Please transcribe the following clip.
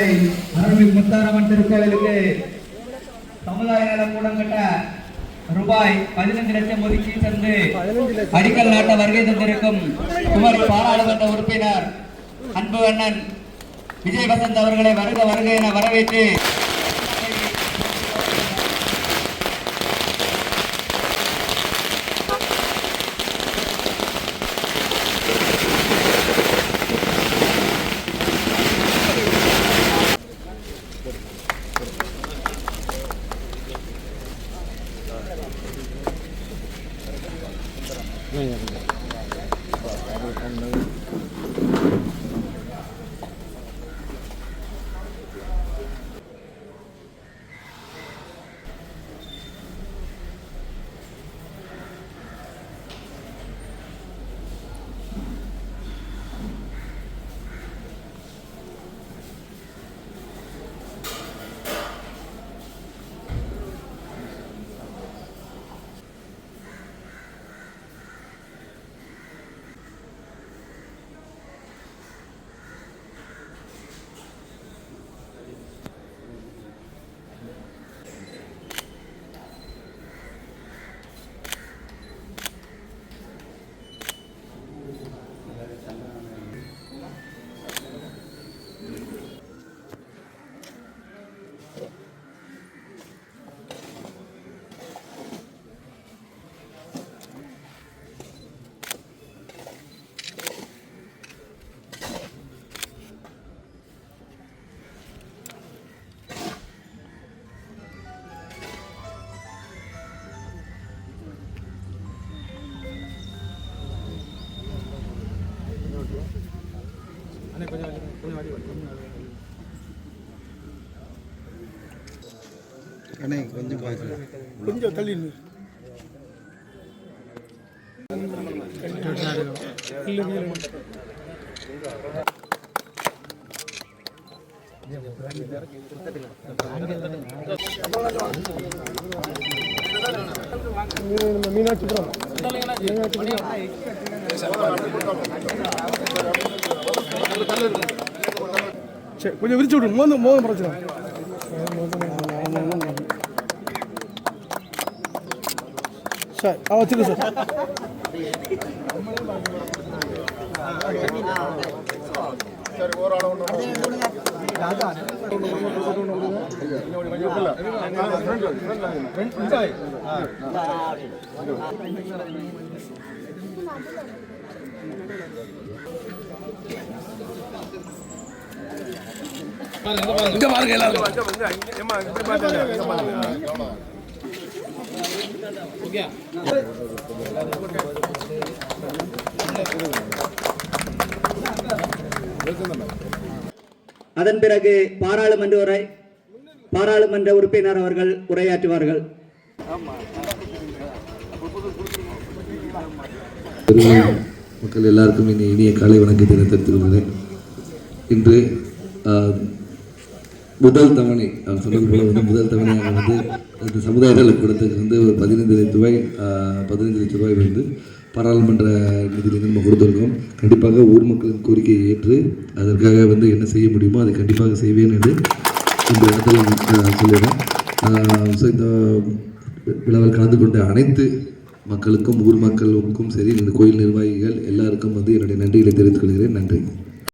அருள்மிகு முத்தாரம்மன் திருக்கோவிலுக்கு சமுதாய நலக்கூடம் கட்ட ரூபாய் பதினைந்து லட்சம் ஒதுக்கி சென்று அடிக்கல் நாட்ட வருகை தந்திருக்கும் குமரி பாராளுமன்ற உறுப்பினர் அன்பு அண்ணன் விஜய் வசந்த் அவர்களை வருக வருக என வரவேற்று Thank you. அண்ணே கொஞ்சம் கொஞ்சம் தள்ளி மீனாட்சிபுரம். மீனாட்சிபுரம். கொஞ்சம் விரிச்சு விடுங்க மோந்த மோதம் பிரச்சனை சார் ஆ வச்சுருங்க சார் இங்க பாருங்க எல்லாரும். அதன் பிறகு பாராளுமன்ற உரை பாராளுமன்ற உறுப்பினர் அவர்கள் உரையாற்றுவார்கள். மக்கள் எல்லாருக்கும் இனி இனிய காலை வணக்கத்தை தெரிவித்துக் கொள்கிறேன். இன்று முதல் தவணை அவர் சொன்னது போல வந்து முதல் தவணையாக வந்து இந்த சமுதாயத்தில் கொடுத்தது வந்து ஒரு பதினைந்து லட்சம் ரூபாய் பதினைந்து லட்சம் ரூபாய் வந்து பாராளுமன்ற நிதியிலிருந்து நம்ம கொடுத்துருக்கோம். கண்டிப்பாக ஊர் மக்களின் கோரிக்கையை ஏற்று அதற்காக வந்து என்ன செய்ய முடியுமோ அதை கண்டிப்பாக செய்வேன் என்று இந்த இடத்துல நான் சொல்லிடுறேன். ஸோ இந்த விழாவில் கலந்து கொண்ட அனைத்து மக்களுக்கும் ஊர் மக்களுக்கும் சரி இந்த கோயில் நிர்வாகிகள் எல்லாருக்கும் வந்து என்னுடைய நன்றிகளை தெரிவித்துக் கொள்கிறேன். நன்றி.